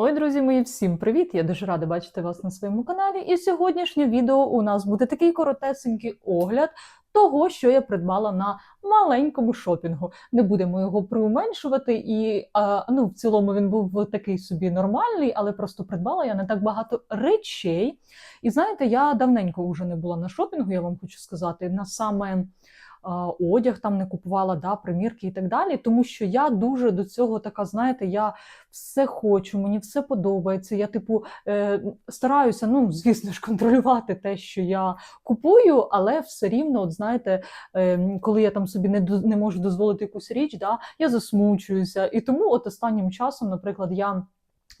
Ой, друзі мої, всім привіт! Я дуже рада бачити вас на своєму каналі. І сьогоднішнє відео у нас буде такий коротесенький огляд того, що я придбала на маленькому шопінгу. Не будемо його приуменшувати, і а, ну, в цілому він був такий собі нормальний, але просто придбала я не так багато речей. І знаєте, я давненько вже не була на шопінгу, я вам хочу сказати, на саме одяг там не купувала, да, примірки і так далі. Тому що я дуже до цього така, знаєте, я все хочу, мені все подобається. Я, типу, е, стараюся, ну, звісно ж, контролювати те, що я купую, але все рівно, от знаєте, е, коли я там собі не, не можу дозволити якусь річ, да, я засмучуюся. І тому от останнім часом, наприклад, я.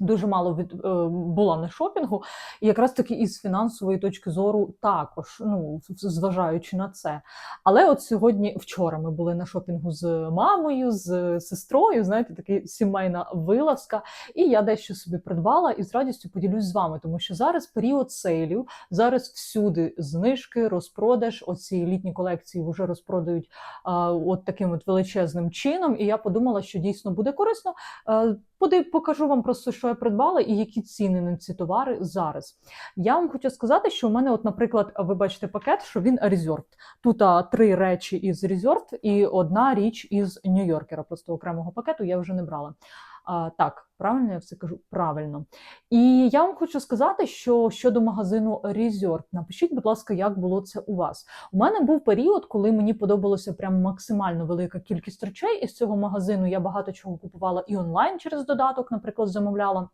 Дуже мало від е, була на шопінгу, і якраз таки із фінансової точки зору також, ну зважаючи на це. Але от сьогодні, вчора, ми були на шопінгу з мамою, з сестрою. Знаєте, така сімейна вилазка. І я дещо собі придбала і з радістю поділюсь з вами, тому що зараз період сейлів, зараз всюди знижки, розпродаж. Оці літні колекції вже розпродають а, от таким от величезним чином. І я подумала, що дійсно буде корисно. А, Поди покажу вам просто, що я придбала і які ціни на ці товари зараз. Я вам хочу сказати, що у мене, от, наприклад, ви бачите пакет, що він Reserved. Тут а, три речі із Reserved і одна річ із Нью-Йоркера. Просто окремого пакету я вже не брала. А, так, правильно я все кажу? Правильно. І я вам хочу сказати, що щодо магазину Resort, напишіть, будь ласка, як було це у вас. У мене був період, коли мені подобалося прям максимально велика кількість речей. Із цього магазину я багато чого купувала і онлайн через додаток, наприклад, замовляла.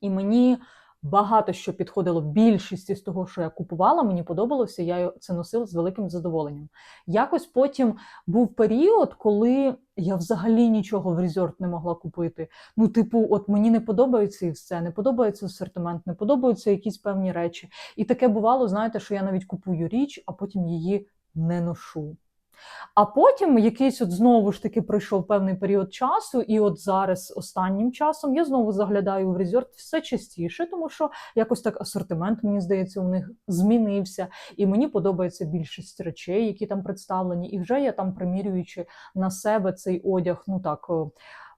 І мені багато що підходило. Більшість із того, що я купувала, мені подобалося. Я це носила з великим задоволенням. Якось потім був період, коли я взагалі нічого в резорт не могла купити. Ну, типу, от мені не подобається і все, не подобається асортимент, не подобаються якісь певні речі. І таке бувало, знаєте, що я навіть купую річ, а потім її не ношу. А потім якийсь от знову ж таки пройшов певний період часу, і от зараз останнім часом я знову заглядаю в резорт все частіше, тому що якось так асортимент, мені здається, у них змінився, і мені подобається більшість речей, які там представлені. І вже я там примірюючи на себе цей одяг, ну так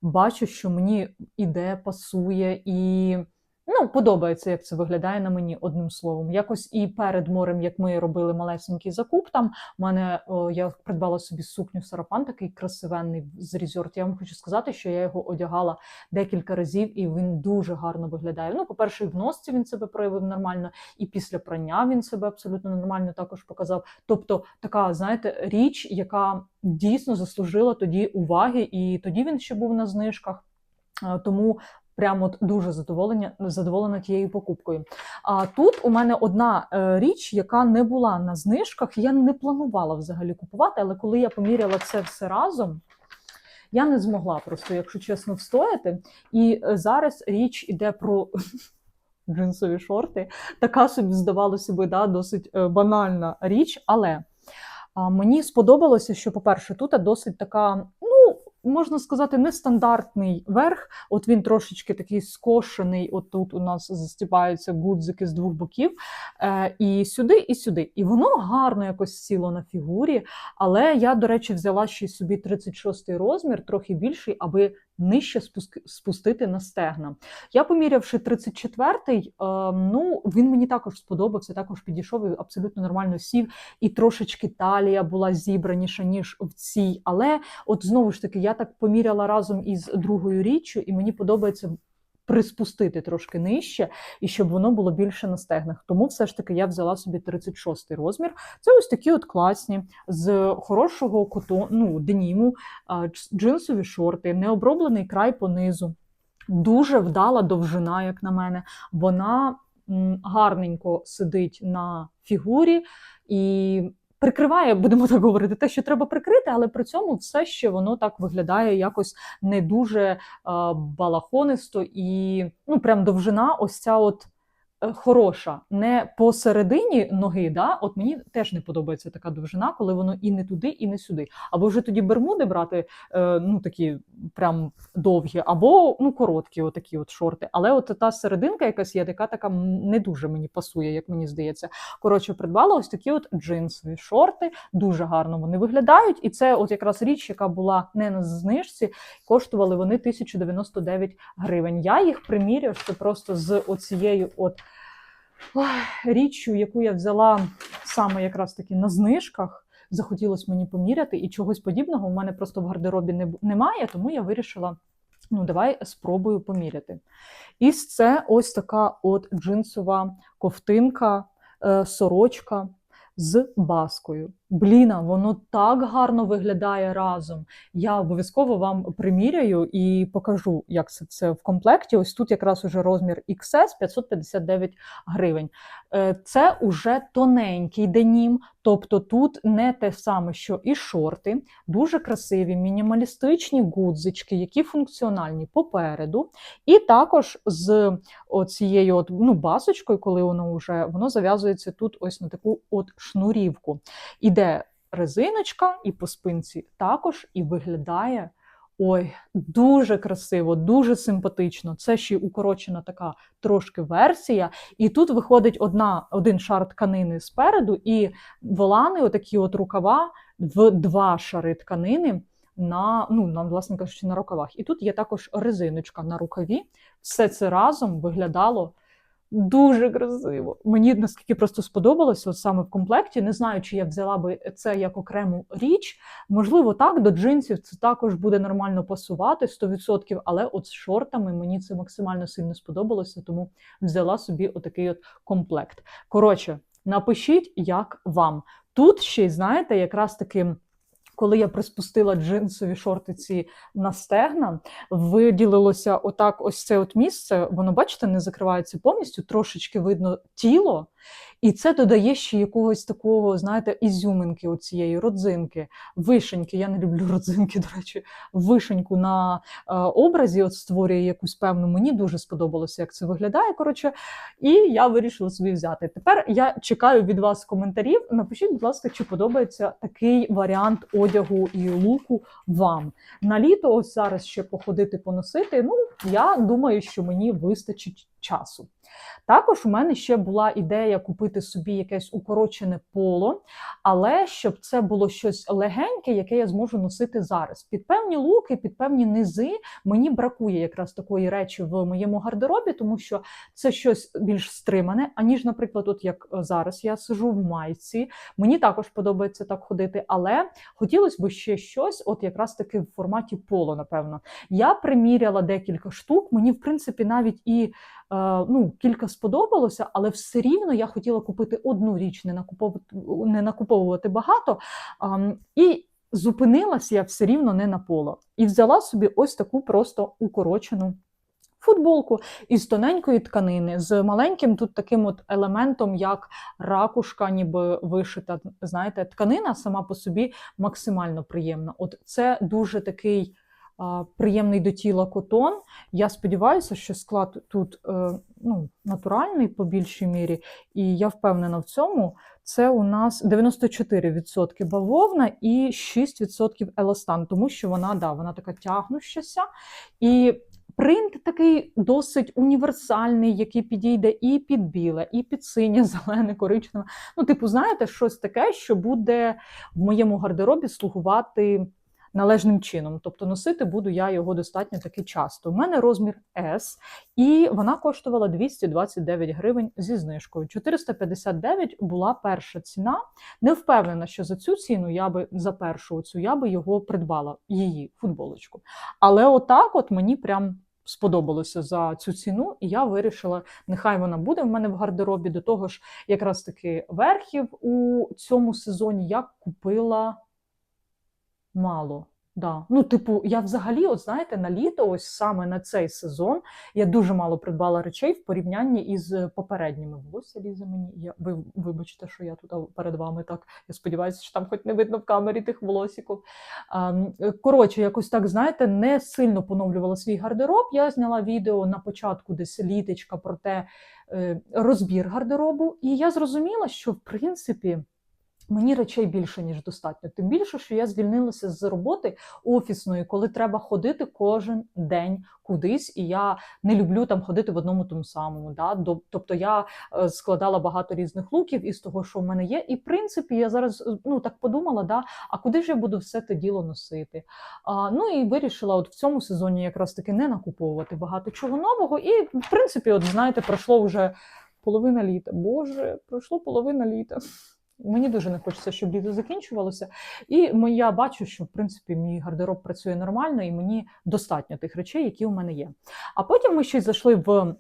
бачу, що мені іде, пасує і. Ну, подобається, як це виглядає на мені одним словом. Якось і перед морем, як ми робили малесенький закуп, там мене о, я придбала собі сукню сарафан, такий красивенний з резорт. Я вам хочу сказати, що я його одягала декілька разів, і він дуже гарно виглядає. Ну, по-перше, і в носці він себе проявив нормально, і після прання він себе абсолютно нормально також показав. Тобто, така, знаєте, річ, яка дійсно заслужила тоді уваги, і тоді він ще був на знижках. Е, Тому прямо от дуже задоволення задоволена тією покупкою. А тут у мене одна е, річ, яка не була на знижках. Я не планувала взагалі купувати, але коли я поміряла це все разом. Я не змогла просто, якщо чесно, встояти. І е, зараз річ іде про джинсові шорти. Така собі здавалося би, да, досить е, банальна річ. Але мені сподобалося, що, по-перше, тут досить така, можна сказати, нестандартний верх. От він трошечки такий скошений. От тут у нас застіпаються гудзики з двох боків. Е, і сюди, і сюди. І воно гарно якось сіло на фігурі. Але я, до речі, взяла ще собі 36 розмір, трохи більший, аби нижче спустити на стегна. Я помірявши 34-й, е, ну він мені також сподобався, також підійшов і абсолютно нормально сів. І трошечки талія була зібраніша, ніж в цій. Але от знову ж таки, я так поміряла разом із другою річчю, і мені подобається. Приспустити трошки нижче, і щоб воно було більше на стегнах. Тому все ж таки я взяла собі 36 розмір. Це ось такі от класні, з хорошого котону, ну, деніму, джинсові шорти, необроблений край понизу. Дуже вдала довжина, як на мене. Вона гарненько сидить на фігурі і прикриває, будемо так говорити, те, що треба прикрити, але при цьому все ще воно так виглядає якось не дуже а, балахонисто і ну, прям довжина, ось ця от е, хороша, не посередині ноги. Да? От мені теж не подобається така довжина, коли воно і не туди, і не сюди. Або вже тоді бермуди брати, е, ну такі прям довгі, або ну короткі, отакі от шорти. Але от та серединка якась є, яка така не дуже мені пасує, як мені здається. Коротше, придбала ось такі от джинсові шорти. Дуже гарно вони виглядають. І це от якраз річ, яка була не на знижці, коштували вони 1099 гривень. Я їх приміряю ще просто з оцією от річчю, яку я взяла саме якраз таки на знижках. Захотілося мені поміряти, і чогось подібного у мене просто в гардеробі не, немає, тому я вирішила. Ну, давай спробую поміряти. І це ось така от джинсова ковтинка, е, сорочка з баскою. Бліна, воно так гарно виглядає разом. Я обов'язково вам приміряю і покажу, як це, це в комплекті. Ось тут якраз уже розмір XS 559 гривень. Е, Це уже тоненький денім, тобто тут не те саме, що і шорти, дуже красиві, мінімалістичні гудзички, які функціональні попереду. І також з оцією от, ну, басочкою, коли воно вже воно зав'язується тут ось на таку от шнурівку. Іде резиночка, і по спинці також, і виглядає. Ой, дуже красиво, дуже симпатично. Це ще й укорочена така трошки версія. І тут виходить одна, один шар тканини спереду, і волани, отакі от рукава, в два шари тканини на, ну, на, власне кажучи, на рукавах. І тут є також резиночка на рукаві. Все це разом виглядало дуже красиво. Мені наскільки просто сподобалося, от саме в комплекті. Не знаю, чи я взяла би це як окрему річ. Можливо, так, до джинсів це також буде нормально пасувати 100%, але от з шортами мені це максимально сильно сподобалося, тому взяла собі отакий от комплект. Коротше, напишіть, як вам. Тут ще й знаєте, якраз таки. Коли я приспустила джинсові шорти ці на стегна, виділилося отак ось це от місце, воно, бачите, не закривається повністю, трошечки видно тіло, і це додає ще якогось такого, знаєте, ізюминки оцієї родзинки, вишеньки. Я не люблю родзинки, до речі, вишеньку на е, образі от створює якусь певну. Мені дуже сподобалося, як це виглядає. Коротше, і я вирішила собі взяти. Тепер я чекаю від вас коментарів. Напишіть, будь ласка, чи подобається такий варіант одягу і луку вам. На літо ось зараз ще походити поносити. Ну, я думаю, що мені вистачить часу. Також у мене ще була ідея купити собі якесь укорочене поло, але щоб це було щось легеньке, яке я зможу носити зараз. Під певні луки, під певні низи мені бракує якраз такої речі в моєму гардеробі, тому що це щось більш стримане, аніж, наприклад, от як зараз я сижу в майці. Мені також подобається так ходити, але хотілося б ще щось, от якраз таки в форматі поло, напевно. Я приміряла декілька штук. Мені, в принципі, навіть і е, ну, кілька сподобалося, але все рівно я хотіла купити одну річ, не накуповувати, не накуповувати багато. І зупинилась я все рівно не на поло. І взяла собі ось таку просто укорочену. Футболку із тоненької тканини, з маленьким тут таким от елементом, як ракушка, ніби вишита. Знаєте, тканина сама по собі максимально приємна. От це дуже такий приємний до тіла котон. Я сподіваюся, що склад тут е, ну, натуральний по більшій мірі, і я впевнена в цьому. Це у нас 94% бавовна і 6% еластан, тому що вона, да, вона така тягнущася. І принт такий досить універсальний, який підійде і під біле, і під синє, зелене, коричневе. Ну, типу, знаєте, щось таке, що буде в моєму гардеробі слугувати належним чином. Тобто носити буду я його достатньо таки часто. У мене розмір S, і вона коштувала 229 гривень зі знижкою. 459 була перша ціна. Не впевнена, що за цю ціну я би за першу цю я би його придбала, її футболочку. Але отак, от мені прям. Сподобалося за цю ціну, і я вирішила, нехай вона буде в мене в гардеробі. До того ж, якраз таки верхів у цьому сезоні я купила мало. Да. Ну, типу, я взагалі, от знаєте, на літо, ось саме на цей сезон, я дуже мало придбала речей в порівнянні із попередніми. Волосся лізе мені. Я, ви вибачте, що я тут перед вами так. Я сподіваюся, що там хоч не видно в камері тих м, е, коротше, якось так, знаєте, не сильно поновлювала свій гардероб. Я зняла відео на початку десь літечка про те е, розбір гардеробу, і я зрозуміла, що в принципі. Мені речей більше ніж достатньо. Тим більше, що я звільнилася з роботи офісної, коли треба ходити кожен день кудись, і я не люблю там ходити в одному тому самому. Да? Тобто я е, складала багато різних луків із того, що в мене є. І в принципі, я зараз е, ну так подумала: да, а куди ж я буду все те діло носити? А, ну і вирішила, от в цьому сезоні якраз таки не накуповувати багато чого нового. І в принципі, от знаєте, пройшло вже половина літа. Боже, пройшло половина літа. Мені дуже не хочеться, щоб літо закінчувалося. І я бачу, що в принципі мій гардероб працює нормально, і мені достатньо тих речей, які у мене є. А потім ми ще й зайшли в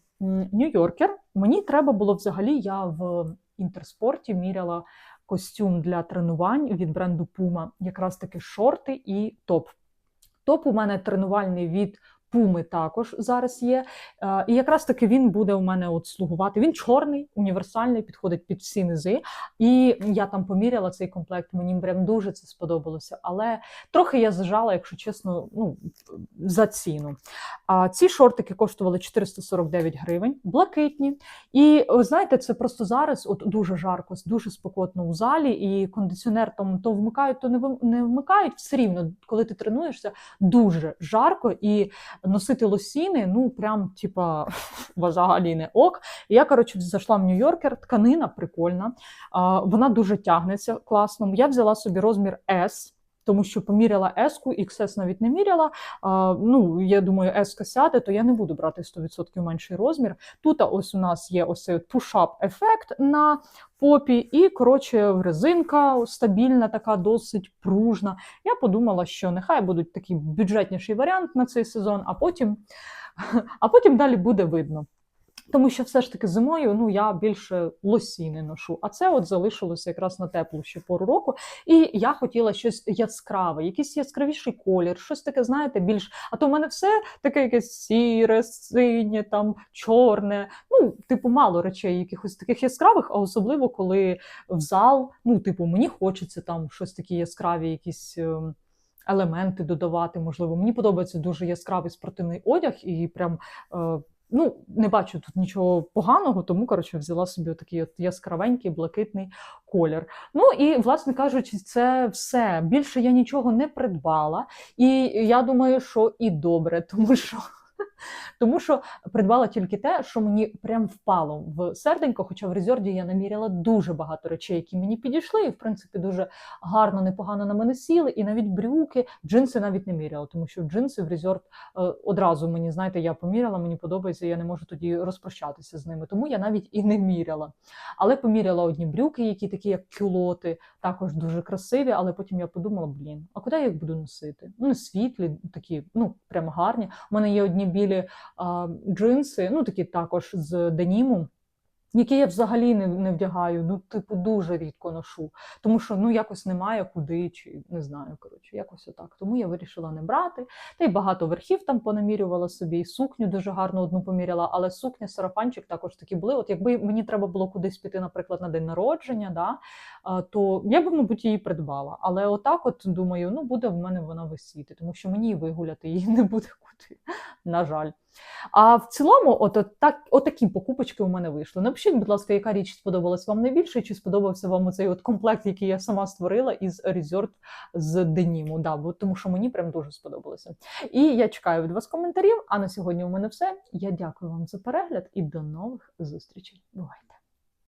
Нью-Йоркер. Мені треба було взагалі, я в інтерспорті міряла костюм для тренувань від бренду Puma, якраз таки шорти і топ. Топ у мене тренувальний від Пуми також зараз є. Е, І якраз таки він буде у мене от слугувати. Він чорний, універсальний, підходить під всі низи. І я там поміряла цей комплект, мені прям дуже це сподобалося. Але трохи я зажала, якщо чесно, ну, за ціну. А ці шортики коштували 449 гривень, блакитні. І знаєте, це просто зараз от дуже жарко, дуже спекотно у залі, і кондиціонер там то вмикають, то не вмикають. Все рівно, коли ти тренуєшся, дуже жарко і носити лосіни, ну прям типа взагалі не ок. І я коротше зайшла в Нью-Йоркер, тканина прикольна, вона дуже тягнеться класно. Я взяла собі розмір S. Тому що поміряла S-ку, XS навіть не міряла. А, ну, я думаю, S сяде, то я не буду брати 100% менший розмір. Тут ось у нас є ось цей пушап-ефект на попі, і коротше, резинка стабільна, така досить пружна. Я подумала, що нехай будуть такий бюджетніший варіант на цей сезон, а потім, а потім далі буде видно. Тому що все ж таки зимою ну я більше лосіни ношу, а це от залишилося якраз на теплу ще пору року. І я хотіла щось яскраве, якийсь яскравіший колір, щось таке, знаєте, більш. А то в мене все таке якесь сіре, синє, там чорне. Ну, типу, мало речей, якихось таких яскравих, а особливо коли в зал, ну, типу, мені хочеться там щось такі яскраві, якісь. ем, Елементи додавати, можливо, мені подобається дуже яскравий спортивний одяг, і прям е, ну не бачу тут нічого поганого, тому коротше взяла собі такий от яскравенький блакитний колір. Ну і власне кажучи, це все. Більше я нічого не придбала, і я думаю, що і добре, тому що. Тому що придбала тільки те, що мені прям впало в серденько, хоча в резорді я наміряла дуже багато речей, які мені підійшли, і в принципі дуже гарно, непогано на мене сіли, і навіть брюки, джинси навіть не міряла, тому що джинси в резорт е, одразу мені, знаєте, я поміряла, мені подобається, я не можу тоді розпрощатися з ними, тому я навіть і не міряла. Але поміряла одні брюки, які такі, як кюлоти, також дуже красиві, але потім я подумала, блін, а куди я їх буду носити? Ну, світлі, такі, ну, прям гарні. У мене є одні білі а, джинси, ну такі також з деніму, які я взагалі не, не вдягаю, ну, типу, дуже рідко ношу. Тому що ну якось немає куди, чи не знаю, коротше, якось отак. Тому я вирішила не брати. Та й багато верхів там понамірювала собі, і сукню дуже гарно одну поміряла, але сукня, сарафанчик також такі були. От якби мені треба було кудись піти, наприклад, на день народження, да, то я б, мабуть, її придбала. Але отак, от думаю, ну буде в мене вона висіти, тому що мені вигуляти її не буде на жаль. А в цілому, от, от так, отакі покупочки у мене вийшли. Напишіть, будь ласка, яка річ сподобалась вам найбільше, чи сподобався вам оцей от комплект, який я сама створила із Resort з деніму. Да, бо тому що мені прям дуже сподобалося. І я чекаю від вас коментарів. А на сьогодні у мене все. Я дякую вам за перегляд і до нових зустрічей. Бувайте!